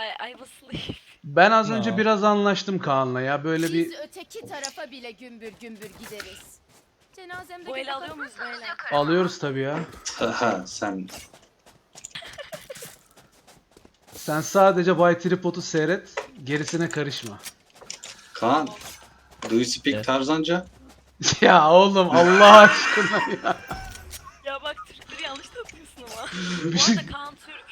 I, I was asleep. Ben az önce biraz anlaştım Kaan'la ya. Böyle Biz bir öteki tarafa bile gümbür gümbür gideriz. Cenazemde Bu göbek alıyor muyuz böyle? alıyoruz tabii ya. Haha sen. Sen sadece Bay Tripod'u seyret. Gerisine karışma. Kaan. Do you speak Evet. Tarzanca? ya oğlum Allah aşkına ya. Ya bak Türkleri yanlış tanıyorsun ama. Bir Bu şey arada Kaan Türk.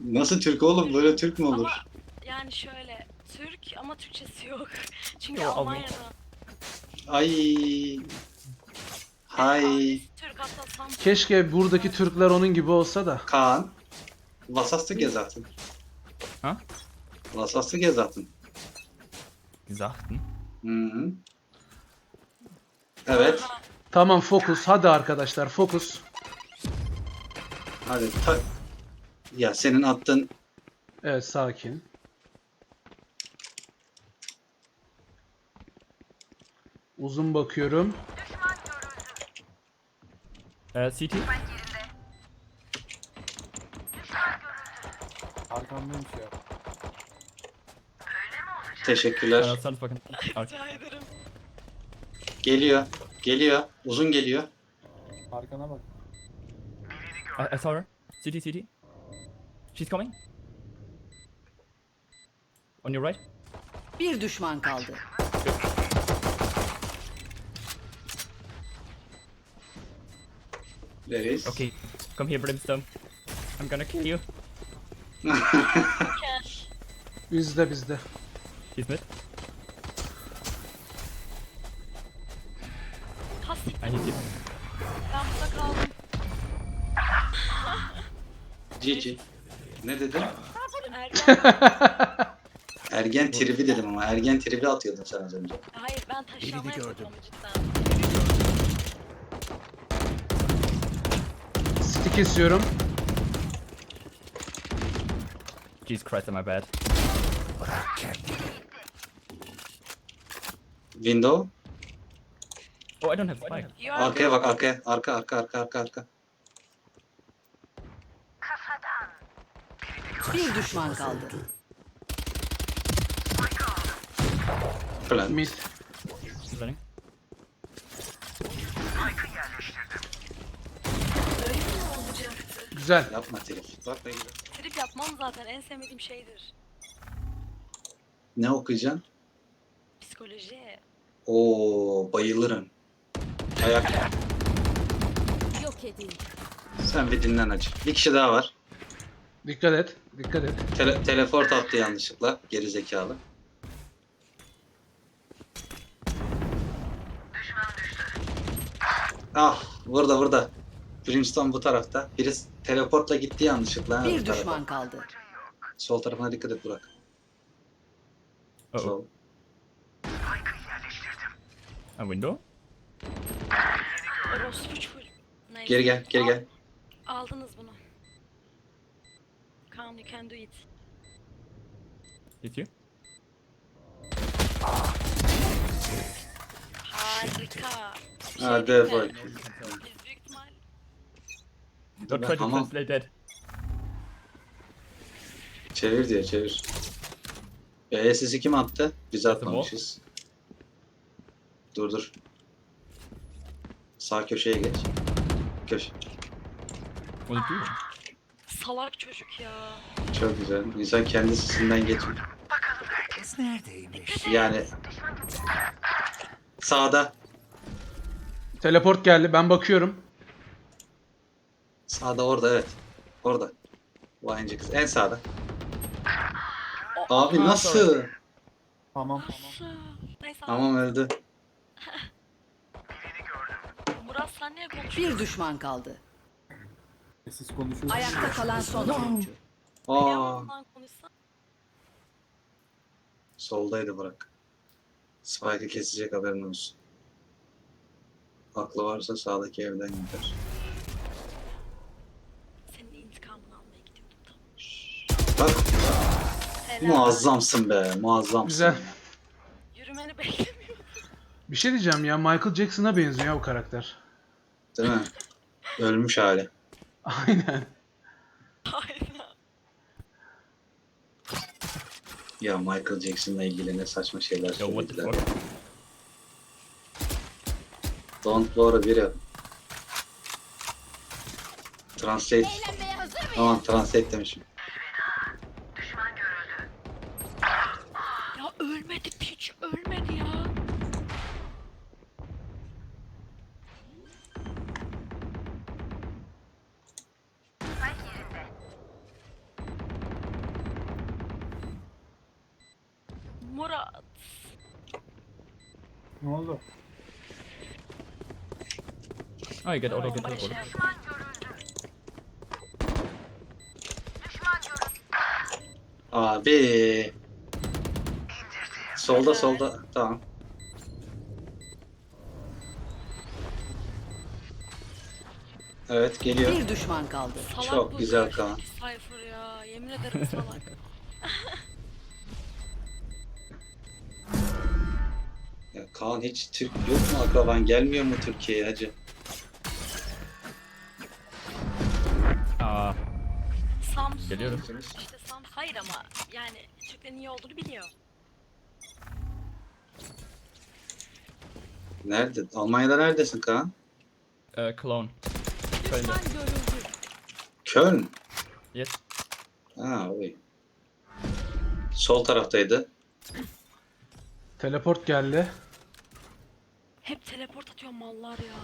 Nasıl Türk oğlum? Böyle Türk mü olur? Ama yani şöyle Türk ama Türkçesi yok. Çünkü Yo, ama- Almanya'da. Ay. Hay. Türk hatta keşke buradaki Türkler onun gibi olsa da. Kaan. Hast du gesagt? Ha? Hast du gesagt? Gesagt. Hı hı. Evet. Tamam fokus. Hadi arkadaşlar fokus. Hadi ta... Ya senin attığın Evet sakin. Uzun bakıyorum. Äh, CT? Arkamdaymış ya. teşekkürler. Rica ederim. Geliyor. Geliyor. Uzun geliyor. Arkana bak. I, I saw her. CT, CT. She's coming. On your right. Bir düşman kaldı. There is. Okay, come here, Brimstone. I'm gonna kill you. Bizde bizde. He's mid. Hasik I hit you. ben burada kaldım. Cici. Ne dedin? Ergen. Ergen tribi dedim ama ergen tribi atıyordun sen az önce. Hayır ben taşlamaya cidden. City kesiyorum. Jesus Christ, am I bad? Window. Oh, I don't have spike. Arkaya bak arkaya. Arka arka arka arka arka. Bir düşman kaldı. Plan. Mid. Running. Güzel. Yapma trip. Bak ne güzel. Trip yapmam zaten en sevmediğim şeydir. Ne okuyacaksın? Psikoloji. Oo bayılırım. Ayak. Yok edildi. Sen bir dinlen acı. Bir kişi daha var. Dikkat et. Dikkat et. Tele teleport attı yanlışlıkla. Geri zekalı. Ah burada burada. Brimstone bu tarafta. Birisi teleportla gitti yanlışlıkla. ha, bu Bir tarafa. düşman kaldı. Sol tarafına dikkat et Burak. Uh oh. Sol. A window? Orospu çul. Neyse. Geri gel, geri gel. Aldınız bunu. Kaan you can do it. Hit you? Harika. Bir şey mi? Biz büyük ihtimal Don't try to Tamam. translate that. Çevir diyor, çevir. BSS'i kim attı? Biz atmamışız. Dur dur. Sağ köşeye geç. Köşe. What did you do? Salak çocuk ya. Çok güzel. İnsan kendi sesinden geçmiyor. Herkes neredeymiş? Yani sağda. Teleport geldi. Ben bakıyorum. Sağda orada evet. Orada. Vayıncı kız. En sağda. Abi nasıl? Tamam. Nasıl? Neyse Tamam öldü. Murat sen niye konuşuyorsun? Bir düşman kaldı. Siz konuşuyorsunuz. Ayakta kalan son oyuncu. Aa, Yalandan konuşsan. soldaydı bırak. Spike'ı kesecek haberin olsun. Aklı varsa sağdaki evden gider. Senin intikamını almaya gidiyordum. Bak Helal. muazzamsın be muazzamsın. Güzel. Yürümeni beklemiyordum. Bir şey diyeceğim ya. Michael Jackson'a benziyor ya bu karakter. Değil mi? Ölmüş hali. Aynen. Aynen. Ya Michael Jackson'la ilgili ne saçma şeyler Yo, what the söylediler. fuck? Don't worry biri. Translate. Eğlenmeye hazır mıyız? Aman translate demişim. Murat. Ne oldu? Bombayı auto. şey auto. yap. Abi. Solda solda. Tamam. Evet geliyor. Bir düşman kaldı. Salak Çok bu güzel Kaan. Cypher ya. Yemin ederim salak. Ya Kaan hiç Türk yok mu akraban? Gelmiyor mu Türkiye'ye hacı? Ah, Samsung. Geliyorum. İşte Samsung. Hayır ama yani Türklerin iyi olduğunu biliyor. Nerede? Almanya'da neredesin Kaan? uh, Cologne. Köln'de. Köln. Yes. Ha oy. Sol taraftaydı. Teleport geldi. Hep teleport atıyor mallar ya.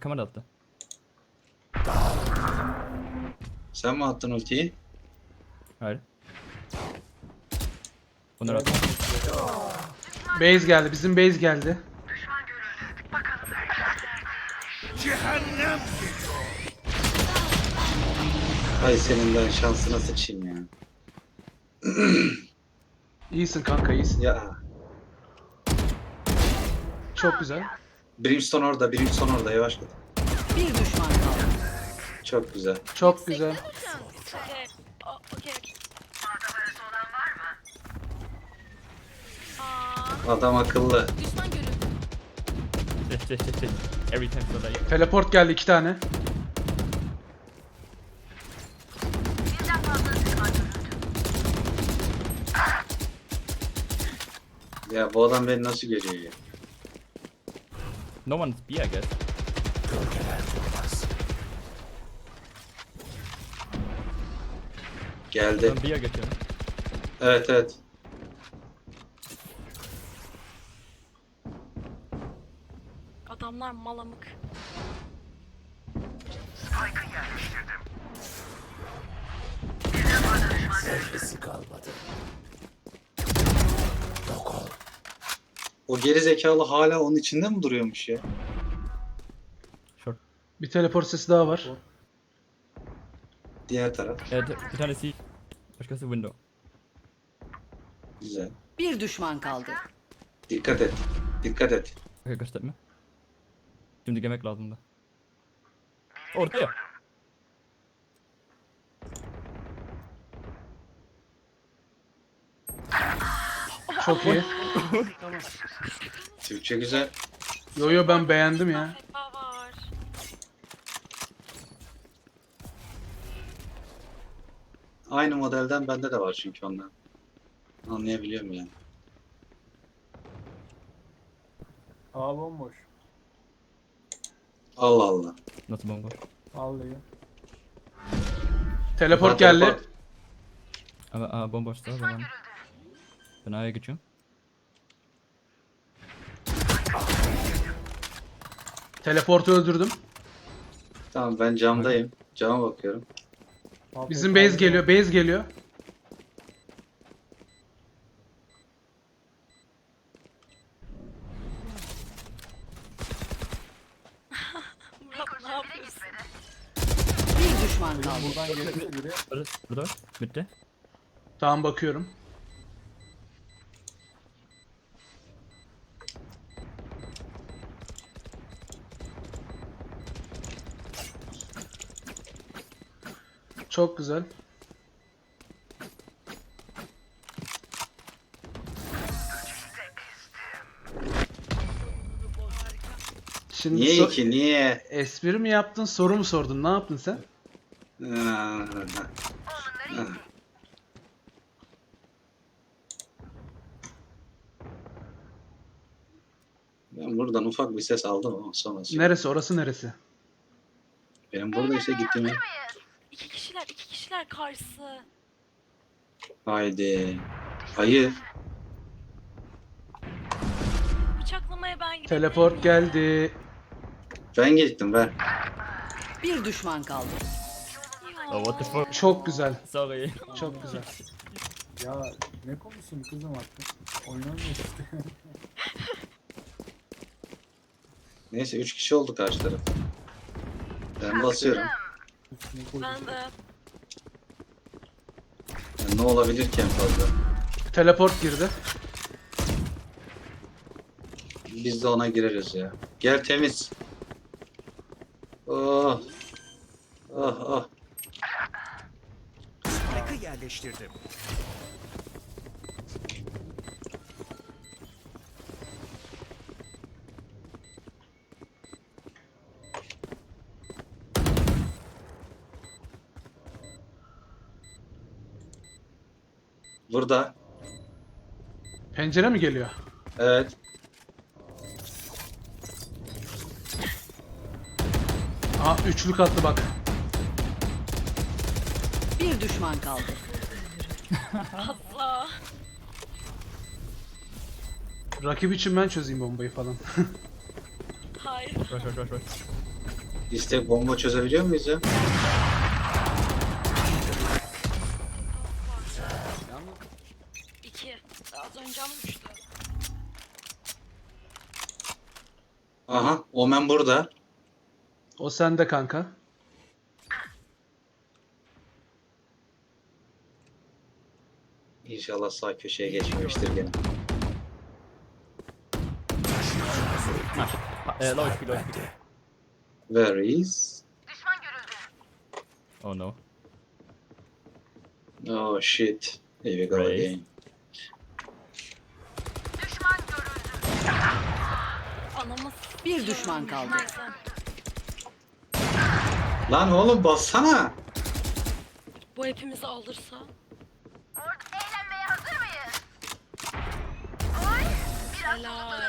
Kamera attı. Sen mi attın ultiyi? Hayır. Bunlar attı. Base geldi. Bizim base geldi. Cehennem Ay senin ben şansına sıçayım ya. İyisin kanka iyisin. Ya. Çok güzel. Brimstone orada, Brimstone orada. Yavaş git. Bir düşman kaldı. Çok güzel. Çok güzel. Aa, Adam akıllı. Every time. Teleport geldi iki tane. Ya bu adam beni nasıl görüyor ya? No one's B, I guess. Geldi. Ben B'ye geçiyorum. Evet evet. adamlar malamık. sevgisi kalmadı. Yok ol. O geri zekalı hala onun içinde mi duruyormuş ya? Bir teleport sesi daha var. Diğer taraf. Yeah, bir tane C. Başkası window. Güzel. Bir düşman kaldı. Dikkat et. Dikkat et. Okay, gösterme. Şimdi yemek lazım da. Orada ya. Çok iyi. Türkçe güzel. Yo yo ben beğendim ya. Sefa var. Aynı modelden bende de var çünkü ondan. Anlayabiliyorum yani. Aa bomboş. Allah Allah. Nasıl bomba? Vallahi. Teleport geldi. teleport. Ama aa, bomboşta o zaman. Ben A'ya geçiyorum. Teleportu öldürdüm. Tamam ben camdayım. Cama bakıyorum. Afiyet Bizim base geliyor. Base geliyor. Bir düşman kaldı. Buradan gelirse biri Burada. Midde. Tamam bakıyorum. Çok güzel. Şimdi niye ki niye? Espri mi yaptın soru mu sordun ne yaptın sen? Ben buradan ufak bir ses aldım ama sonra. Neresi orası neresi? Benim burada işte gittiğim İki kişiler, iki kişiler karşısı. Haydi. Hayır. Bıçaklamaya ben gidebilirim. Teleport geldi. Ben gittim ben. Bir düşman kaldı. Oh, what the fuck? Çok güzel. Sorry. Çok güzel. Ya ne konuşsun kızım artık. Oynamıyor işte. Neyse 3 kişi oldu karşı taraf. Ben basıyorum. Üstüne koydum. Ben de. Yani ne olabilir ki en fazla? Teleport girdi. Biz de ona gireriz ya. Gel temiz. Oh. Oh oh. Spike'ı yerleştirdim. Burada. Pencere mi geliyor? Evet. Aa üçlük attı bak. Bir düşman kaldı. Asla. Rakip için ben çözeyim bombayı falan. Hayır. Rush, rush, rush, rush. İstek bomba çözebiliyor muyuz ya? İki. Az önce ama üçtü. Aha. Omen burada. o sende kanka. İnşallah sağ köşeye geçmemiştir gene. Low HP, low HP. Where is? Oh no. Oh shit. Here we go Raise. again. Anamız. Bir düşman kaldı. Lan oğlum bassana. Bu hepimizi alırsa. Helal.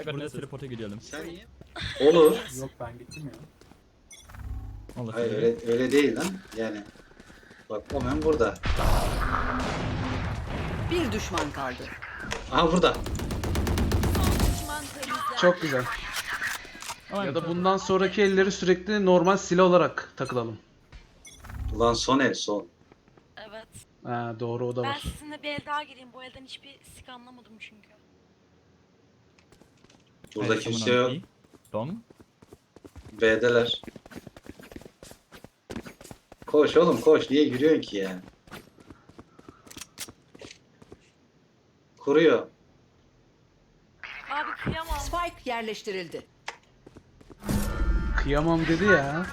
I got this teleport'a gidelim. Sen iyi. Olur. Yok ben gittim ya. Allah Hayır öyle, öyle değil lan. Yani. Bak Omen burada. Bir düşman kaldı. Aha burada. Çok güzel. Ya da bundan sonraki elleri sürekli normal silah olarak takılalım. Ulan son el son. Evet. Ha, doğru o da Ben var. sizinle bir el daha gireyim. Bu elden hiçbir sik anlamadım çünkü. Burada Hey, kimse yok. B. Long. B'deler. Koş oğlum koş. Niye yürüyorsun ki ya? Kuruyor. Abi kıyamam. Spike yerleştirildi. Kıyamam dedi ya.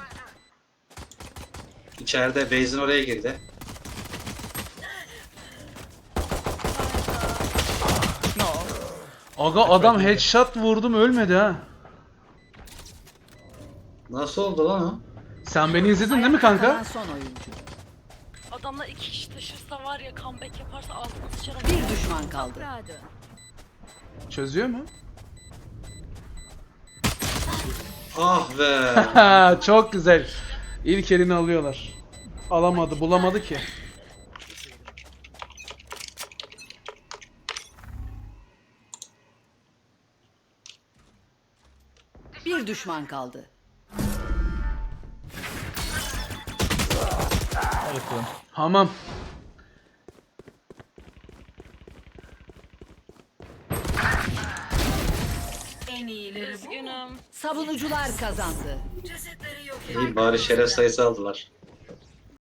İçeride Base'in oraya girdi. Aga adam headshot vurdum ölmedi ha. Nasıl oldu lan o? Sen beni izledin değil mi Kalan kanka? son oyuncu. Adamlar iki kişi taşırsa var ya comeback yaparsa altına sıçarım. Bir düşman kaldı. Çözüyor mu? Ah be. Ha, çok güzel. İlk elini alıyorlar. Alamadı, bulamadı ki. Bir düşman kaldı. That is cool. Hamam. Üzgünüm. Savunucular kazandı. İyi bari şeref sayısı aldılar.